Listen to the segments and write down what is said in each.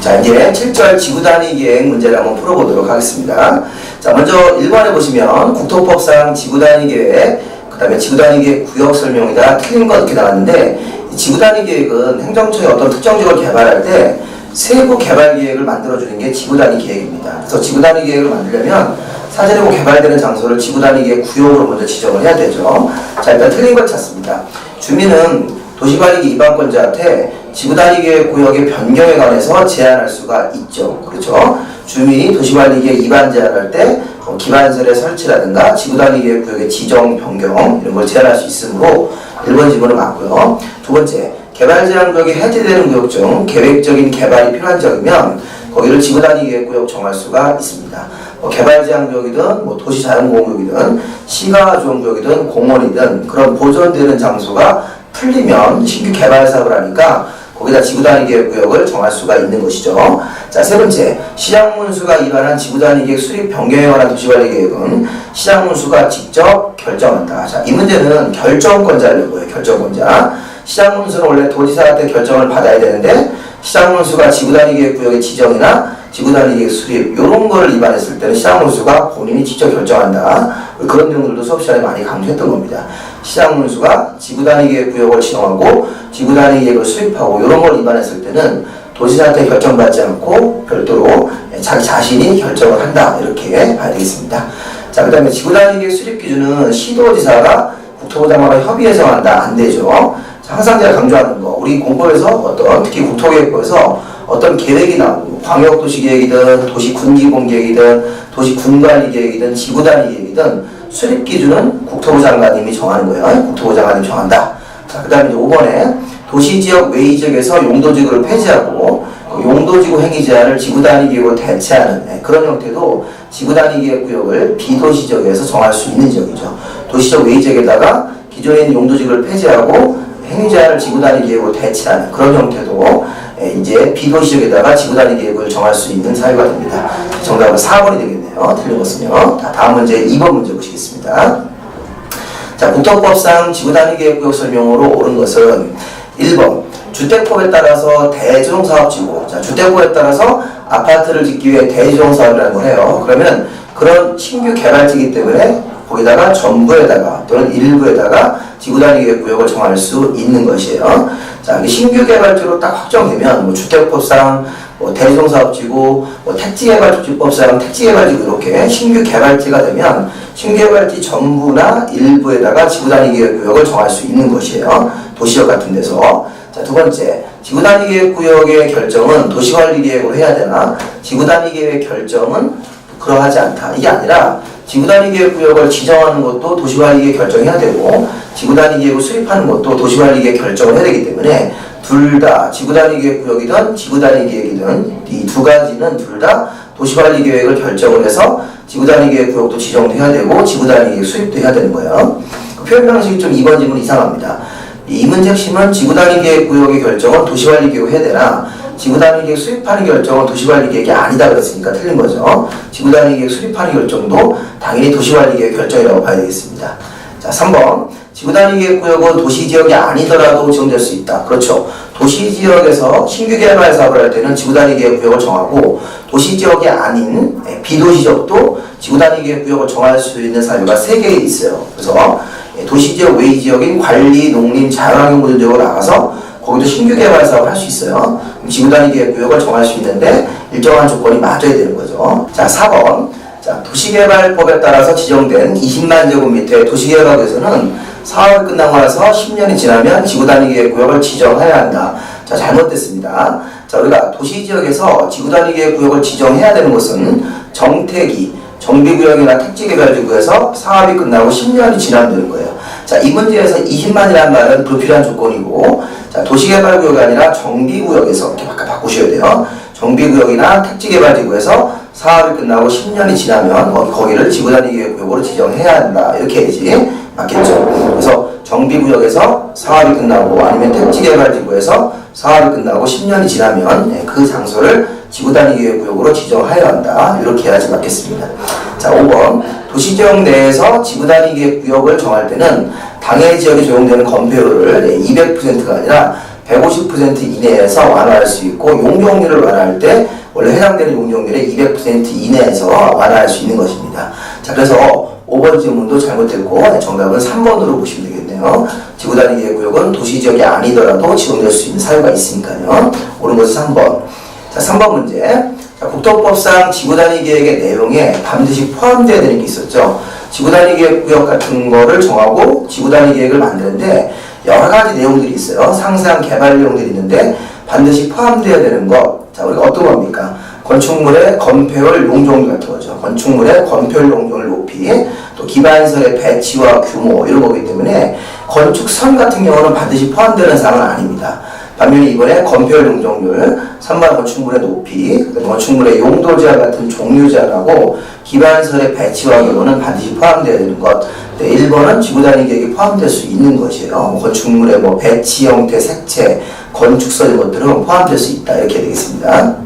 자, 이제 7절 지구 단위 계획 문제를 한번 풀어보도록 하겠습니다. 자, 먼저 1번에 보시면 국토법상 지구 단위 계획, 그 다음에 지구 단위 계획 구역 설명이다. 틀린 거 이렇게 나왔는데, 이 지구 단위 계획은 행정처의 어떤 특정 지역을 개발할 때 세부 개발 계획을 만들어주는 게 지구 단위 계획입니다. 그래서 지구 단위 계획을 만들려면 사전에 개발되는 장소를 지구 단위 계획 구역으로 먼저 지정을 해야 되죠. 자, 일단 틀린 걸 찾습니다. 주민은 도시관리기 위반권자한테 지구단위 계획 구역의 변경에 관해서 제한할 수가 있죠. 그렇죠? 주민이 도시관리계획 위반 제한할 때 어, 기반설의 설치라든가 지구단위 계획 구역의 지정 변경 이런 걸 제한할 수 있으므로 1번 지문은 맞고요. 두 번째, 개발 제한 구역이 해제되는 구역 중 계획적인 개발이 필요한 적이면 거기를 지구단위 계획 구역 정할 수가 있습니다. 뭐 개발 제한 구역이든 뭐 도시 자연공원구역이든 시가 조정 구역이든 공원이든 그런 보존되는 장소가 풀리면 신규 개발 사업을 하니까 거기다 지구단위 계획 구역을 정할 수가 있는 것이죠. 자, 세 번째. 시장문수가 위반한 지구단위 계획 수립 변경에 관한 도시관리 계획은 시장문수가 직접 결정한다. 자, 이 문제는 결정권자를 보여요. 결정권자. 시장문수는 원래 도지사한테 결정을 받아야 되는데 시장문수가 지구단위 계획 구역의 지정이나 지구단위 계획 수립 이런 거를 위반했을 때는 시장문수가 본인이 직접 결정한다. 그런 내용들도 수업 시간에 많이 강조했던 겁니다. 시장문수가 지구단위 계획 구역을 지정하고 지구단위 계획을 수립하고 이런 걸 위반했을 때는 도시사한테 결정받지 않고 별도로 자기 자신이 결정을 한다 이렇게 봐야 되겠습니다. 자 그 다음에 지구단위 계획 수립 기준은 시도지사가 국토부 장관과 협의해서 한다 안 되죠. 자, 항상 제가 강조하는 거 우리 공부에서 어떤 특히 국토계획부에서 어떤 계획이 나오고 광역도시 계획이든 도시 군기본 계획이든 도시 군관리 계획이든 지구 단위 계획이든 수립 기준은 국토부 장관님이 정하는 거예요. 국토부 장관님이 정한다. 자, 그 다음에 이제 5번에 도시지역 외지역에서 용도지구를 폐지하고 그 용도지구 행위 제한을 지구 단위 계획으로 대체하는 네, 그런 형태도 지구 단위 계획 구역을 비도시 지역에서 정할 수 있는 지역이죠. 도시적 외지역에다가 기존에 있는 용도지구를 폐지하고 행위 제한을 지구단위 계획으로 대체하는 그런 형태도 예, 이제 비도시역에다가 지구단위 계획을 정할 수 있는 사유가 됩니다. 정답은 4번이 되겠네요. 자, 다음 문제 2번 문제 보시겠습니다. 자, 국토법상 지구단위 계획구역 설명으로 옳은 것은 1번 주택법에 따라서 대지종사업지구 자, 주택법에 따라서 아파트를 짓기 위해 대지종사업이라는 걸 해요. 그러면 그런 신규 개발지이기 때문에 거기다가 전부에다가 또는 일부에다가 지구단위계획구역을 정할 수 있는 것이에요. 자, 이게 신규 개발지로 딱 확정되면 뭐 주택법상 뭐 대지종사업지구, 뭐 택지개발조치법상 택지개발지구 이렇게 신규 개발지가 되면 신규 개발지 전부나 일부에다가 지구 단위 계획구역을 정할 수 있는 것이에요. 도시역 같은 데서. 자, 두 번째, 지구 단위 계획구역의 결정은 도시관리 계획으로 해야 되나? 지구 단위 계획 결정은 그러하지 않다. 이게 아니라 지구단위 계획 구역을 지정하는 것도 도시관리계획 결정해야 되고 지구단위 계획을 수립하는 것도 도시관리 계획 결정을 해야 되기 때문에 둘 다 지구단위 계획 구역이든 지구단위 계획이든 이 두 가지는 둘 다 도시관리 계획을 결정을 해서 지구단위 계획 구역도 지정도 해야 되고 지구단위 계획 수립도 해야 되는 거예요. 그 표현 방식이 좀 이번 질문 이상합니다. 이 문제 핵심은 지구단위 계획 구역의 결정은 도시관리 계획을 해야 되나 지구단위 계획 수립하는 결정은 도시관리 계획이 아니다 그랬으니까 틀린 거죠. 지구단위 계획 수립하는 결정도 당연히 도시관리 계획 결정이라고 봐야 되겠습니다. 자, 3번. 지구단위 계획 구역은 도시 지역이 아니더라도 지정될 수 있다. 그렇죠. 도시 지역에서 신규 개발 사업을 할 때는 지구단위 계획 구역을 정하고 도시 지역이 아닌 예, 비도시 지역도 지구단위 계획 구역을 정할 수 있는 사유가 3개 있어요. 그래서 예, 도시 지역 외지역인 관리, 농림, 자연환경 지역으로 나가서 거기도 신규 개발 사업을 할 수 있어요. 지구 단위 계획 구역을 정할 수 있는데 일정한 조건이 맞아야 되는 거죠. 자, 4번. 자, 도시개발법에 따라서 지정된 20만 제곱미터의 도시개발구에서는 사업이 끝나고 나서 10년이 지나면 지구 단위 계획 구역을 지정해야 한다. 자, 잘못됐습니다. 자, 우리가 도시 지역에서 지구 단위 계획 구역을 지정해야 되는 것은 정택이 정비구역이나 택지개발지구에서 사업이 끝나고 10년이 지나면 되는 거예요. 자, 이 문제에서 20만이라는 말은 불필요한 조건이고, 자, 도시개발구역이 아니라 정비구역에서 이렇게 바꿔 바꾸셔야 돼요. 정비구역이나 택지개발지구에서 사업이 끝나고 10년이 지나면 어, 거기를 지구단위계획구역으로 지정해야 한다. 이렇게 해야지 맞겠죠. 그래서 정비구역에서 사업이 끝나고 아니면 택지개발지구에서 사업이 끝나고 10년이 지나면 예, 그 장소를 지구단위계획구역으로 지정하여야 한다. 이렇게 해야지 맞겠습니다. 자, 5번. 도시지역 내에서 지구단위계획구역을 정할 때는 당해 지역에 적용되는 건폐율을 200%가 아니라 150% 이내에서 완화할 수 있고 용적률을 완화할 때 원래 해당되는 용적률의 200% 이내에서 완화할 수 있는 것입니다. 자 그래서 5번 질문도 잘못됐고 정답은 3번으로 보시면 되겠네요. 지구 단위계 구역은 도시 지역이 아니더라도 지정될 수 있는 사유가 있으니까요. 옳은 것이 3번. 자 3번 문제. 자, 국토법상 지구 단위 계획의 내용에 반드시 포함되어야 되는 게 있었죠. 지구 단위 계획 구역 같은 거를 정하고 지구 단위 계획을 만드는데 여러 가지 내용들이 있어요. 상세한 개발 내용들이 있는데 반드시 포함되어야 되는 것. 자, 우리가 어떤 겁니까? 건축물의 건폐율 용적률 같은 거죠. 건축물의 건폐율 용적률 높이, 또 기반설의 배치와 규모 이런 거기 때문에 건축선 같은 경우는 반드시 포함되는 사항은 아닙니다. 반면에 이번에 건폐율 용적률, 3번 건축물의 높이, 건축물의 용도 제한 같은 종류 제한하고 기반설의 배치와 규모는 반드시 포함되어야 되는 것. 네, 1번은 지구 단위 계획이 포함될 수 있는 것이에요. 건축물의 뭐 배치 형태, 색채, 이런 것들은 포함될 수 있다 이렇게 되겠습니다.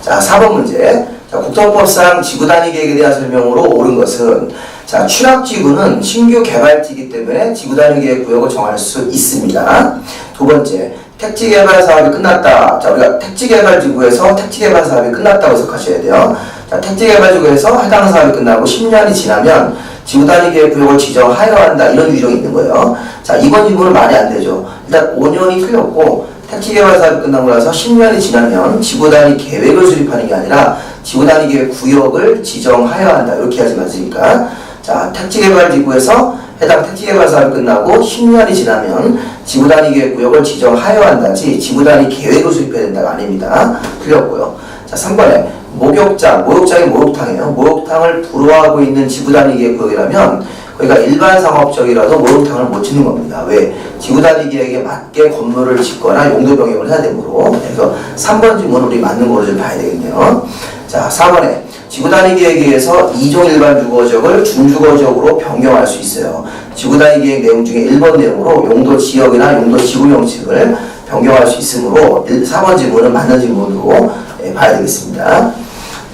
자, 4번 문제. 자, 국토법상 지구 단위 계획에 대한 설명으로 옳은 것은 자, 취락지구는 신규 개발지이기 때문에 지구 단위 계획 구역을 정할 수 있습니다. 두 번째, 택지 개발 사업이 끝났다. 자, 우리가 택지 개발 지구에서 택지 개발 사업이 끝났다고 생각하셔야 돼요. 자, 택지 개발 지구에서 해당 사업이 끝나고 10년이 지나면 지구 단위 계획 구역을 지정하여 한다. 이런 규정이 있는 거예요. 자, 이번 질문은 말이 안 되죠. 일단 5년이 틀렸고 택지 개발 사업이 끝나고 나서 10년이 지나면 지구 단위 계획을 수립하는 게 아니라 지구 단위 계획 구역을 지정하여 한다. 이렇게 하지 마시니까. 자, 택지 개발 지구에서 해당 택지 개발 사업이 끝나고 10년이 지나면 지구 단위 계획 구역을 지정하여 한다지 지구 단위 계획을 수립해야 된다가 아닙니다. 틀렸고요. 자, 3번에 목욕장, 목욕장이 목욕탕이에요. 목욕탕을 불허하고 있는 지구 단위 계획 구역이라면 거기가 일반 상업적이라도 목욕탕을 못 짓는 겁니다. 왜? 지구 단위 계획에 맞게 건물을 짓거나 용도 변경을 해야 되므로. 그래서 3번 질문 우리 맞는 거로 좀 봐야 되겠네요. 자, 4번에 지구 단위 계획에 의해서 2종 일반 주거지역을 준주거지역으로 변경할 수 있어요. 지구 단위 계획 내용 중에 1번 내용으로 용도 지역이나 용도 지구 형식을 변경할 수 있으므로 4번 질문은 맞는 질문으로 예, 봐야 되겠습니다.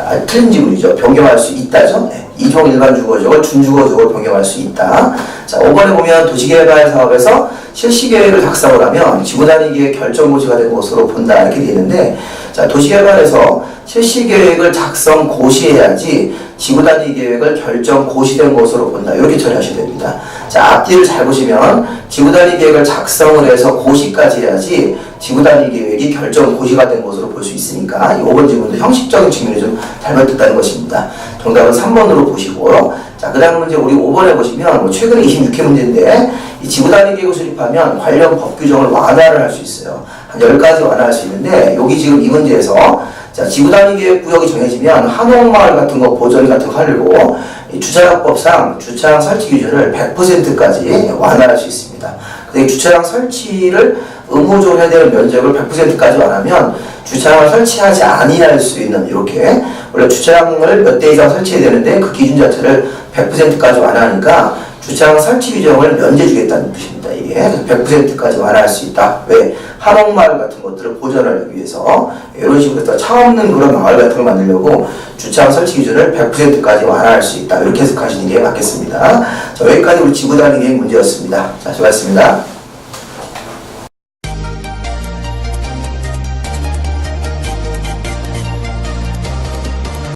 아, 틀린 질문이죠. 변경할 수 있다죠. 네. 이종 일반 주거지역을 준주거지역으로 변경할 수 있다. 자, 5번에 보면 도시개발 사업에서 실시계획을 작성을 하면 지구 단위 계획 결정 고지가 된 것으로 본다 이렇게 되어 있는데 자, 도시개발에서 실시 계획을 작성 고시해야지 지구 단위 계획을 결정 고시된 것으로 본다. 이렇게 처리하셔야 됩니다. 자, 앞뒤를 잘 보시면 지구 단위 계획을 작성을 해서 고시까지 해야지 지구 단위 계획이 결정 고시가 된 것으로 볼 수 있으니까 이 5번 질문도 형식적인 측면이 좀 잘못됐다는 것입니다. 정답은 3번으로 보시고 자, 그 다음 문제 우리 5번에 보시면 뭐 최근에 26회 문제인데 이 지구 단위 계획을 수립하면 관련 법 규정을 완화를 할 수 있어요. 한 10가지 완화할 수 있는데 여기 지금 이 문제에서 자, 지구 단위 계획 구역이 정해지면 한옥마을 같은 거 보전 같은 거 하려고 이 주차장법상 주차장 설치 기준을 100%까지 완화할 수 있습니다. 근데 이 주차장 설치를 의무적으로 해야 되는 면적을 100%까지 완하면 주차장을 설치하지 아니할 수 있는 이렇게 원래 주차장을 몇 대 이상 설치해야 되는데 그 기준 자체를 100%까지 완화하니까 주차장 설치 규정을 면제 주겠다는 뜻입니다. 이게 100%까지 완화할 수 있다. 왜? 한옥마을 같은 것들을 보존하기 위해서 이런 식으로 해서 차 없는 그런 마을 같은 걸 만들려고 주차장 설치 기준을 100%까지 완화할 수 있다. 이렇게 해석하시는 게 맞겠습니다. 자, 여기까지 우리 지구 단위 계획 문제였습니다. 자, 수고하셨습니다.